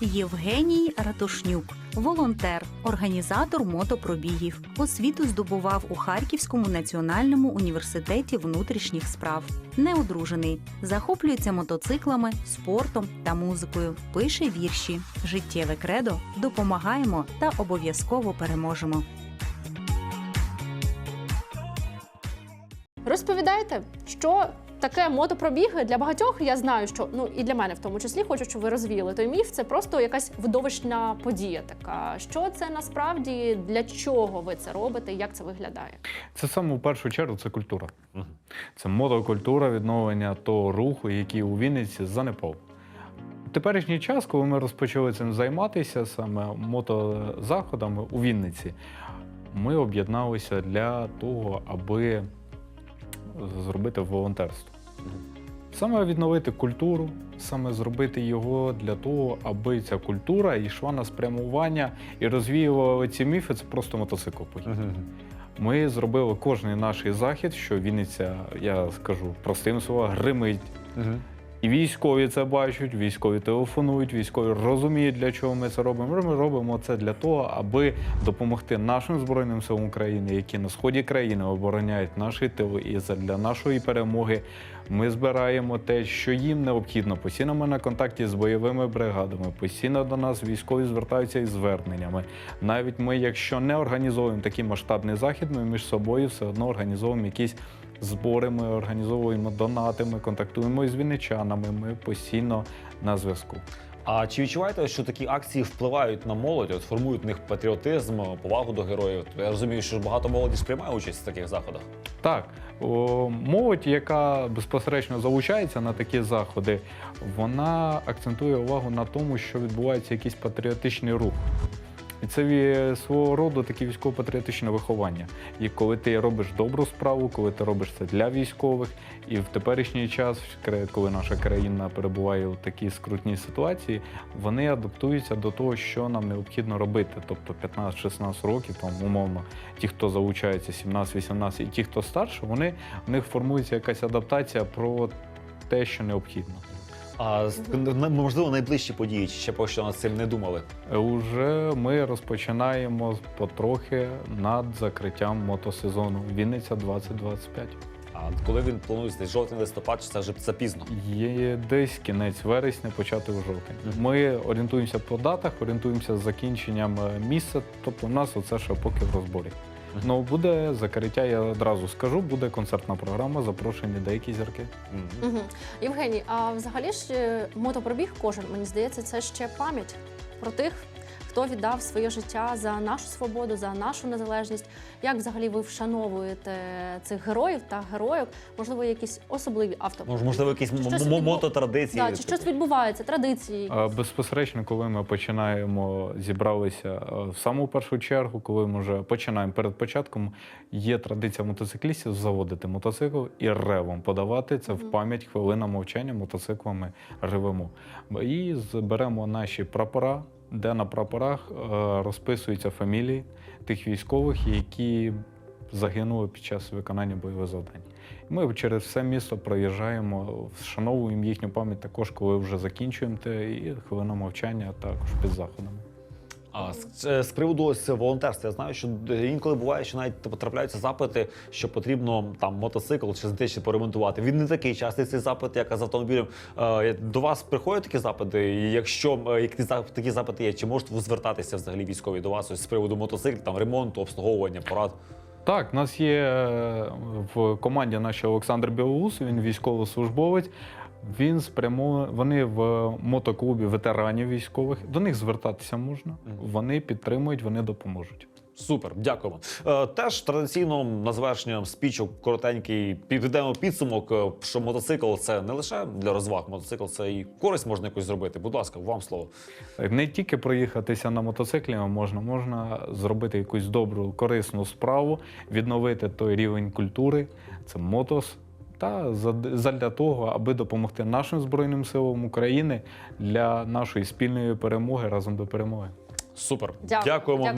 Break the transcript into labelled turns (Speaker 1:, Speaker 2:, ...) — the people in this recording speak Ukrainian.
Speaker 1: Євгеній Ратушнюк, волонтер, організатор мотопробігів. Освіту здобував у Харківському національному університеті внутрішніх справ. Неодружений, захоплюється мотоциклами, спортом та музикою. Пише вірші. Життєве кредо допомагаємо та обов'язково переможемо.
Speaker 2: Розповідайте, що таке мотопробіги для багатьох. Я знаю, що ну і для мене в тому числі хочу, щоб ви розвіяли той міф. Це просто якась видовищна подія. Така що це насправді для чого ви це робите? Як це виглядає?
Speaker 3: Це саме в першу чергу це культура. Це мотокультура відновлення того руху, який у Вінниці занепав. В теперішній час, коли ми розпочали цим займатися, саме мотозаходами у Вінниці, ми об'єдналися для того, аби зробити волонтерство. Саме відновити культуру, саме зробити його для того, аби ця культура йшла на спрямування і розвіювала ці міфи. Це просто мотоцикл поїхав. Ми зробили кожний наш захід, що Вінниця, я скажу простим словом, гримить. І військові це бачать, військові телефонують, військові розуміють, для чого ми це робимо. Ми робимо це для того, аби допомогти нашим збройним силам України, які на сході країни обороняють наші тили. І для нашої перемоги ми збираємо те, що їм необхідно. Постійно ми на контакті з бойовими бригадами. Постійно до нас військові звертаються із зверненнями. Навіть ми, якщо не організовуємо такий масштабний захід, ми між собою все одно організовуємо якісь збори, ми організовуємо донати, ми контактуємо з вінничанами, ми постійно на зв'язку.
Speaker 4: А чи відчуваєте, що такі акції впливають на молодь, от формують в них патріотизм, повагу до героїв? Я розумію, що багато молоді сприймає участь в таких заходах.
Speaker 3: Так, о, молодь, яка безпосередньо залучається на такі заходи, вона акцентує увагу на тому, що відбувається якийсь патріотичний рух. Це свого роду таке військово-патріотичне виховання. І коли ти робиш добру справу, коли ти робиш це для військових, і в теперішній час, коли наша країна перебуває у такій скрутній ситуації, вони адаптуються до того, що нам необхідно робити. Тобто 15-16 років, там умовно, ті, хто залучається 17-18, і ті, хто старше, вони в них формується якась адаптація про те, що необхідно.
Speaker 4: А з- на- можливо, найближчі події, чи ще поки що над цим не думали.
Speaker 3: Е, Уже ми розпочинаємо потрохи над закриттям мотосезону Вінниця 2025.
Speaker 4: А коли він планується десь жовтень листопад, чи це вже запізно?
Speaker 3: Є десь кінець вересня, почати у жовтень. Ми орієнтуємося по датах, орієнтуємося з закінченням е, місця. Тобто, у нас оце ще поки в розборі. Ну буде закриття, я одразу скажу, буде концертна програма, запрошені деякі зірки.
Speaker 4: Мгм.
Speaker 2: Євгеній, а взагалі ж е, мотопробіг кожен, мені здається, це ще пам'ять про тих, хто віддав своє життя за нашу свободу, за нашу незалежність. Як взагалі ви вшановуєте цих героїв та героїв? Можливо, якісь особливі авто?
Speaker 4: Можливо, якісь
Speaker 2: Щось відбу-
Speaker 4: мототрадиції.
Speaker 2: Да, чи щось відбувається, традиції?
Speaker 3: Безпосередньо, коли ми починаємо зібралися е, в саму першу чергу, коли ми вже починаємо перед початком, є традиція мотоциклістів заводити мотоцикл і ревом подавати це в пам'ять хвилина мовчання мотоциклами ревемо. І зберемо наші прапора, де на прапорах е, розписуються фамілії тих військових, які загинули під час виконання бойових завдань. Ми через все місто проїжджаємо, вшановуємо їхню пам'ять також, коли вже закінчуємо те, і хвилина мовчання також під заходами.
Speaker 4: А з, е, з приводу ось волонтерства, я знаю, що інколи буває, що навіть потрапляються запити, що потрібно там мотоцикл чи знайти, поремонтувати. Він не такий частий цей запит, як з автомобілем. Е, До вас приходять такі запити, якщо е, як такі запити є, чи можуть звертатися взагалі військові до вас ось з приводу мотоциклів, там ремонту, обслуговування, порад?
Speaker 3: Так, у нас є в команді наш Олександр Білоус, він військовослужбовець. Він спрямовує, вони в мотоклубі ветеранів військових. До них звертатися можна. Вони підтримують, вони допоможуть.
Speaker 4: Супер, дякуємо. Е, теж традиційно на завершення спічу коротенький підведемо підсумок, е, що мотоцикл це не лише для розваг, мотоцикл це і користь можна якось зробити. Будь ласка, вам слово.
Speaker 3: Не тільки проїхатися на мотоциклі можна, можна зробити якусь добру, корисну справу, відновити той рівень культури, це мотос. Та зад- задля того, аби допомогти нашим Збройним силам України для нашої спільної перемоги разом до перемоги.
Speaker 4: Супер,
Speaker 2: Дякую.
Speaker 4: дякуємо
Speaker 2: Дякую.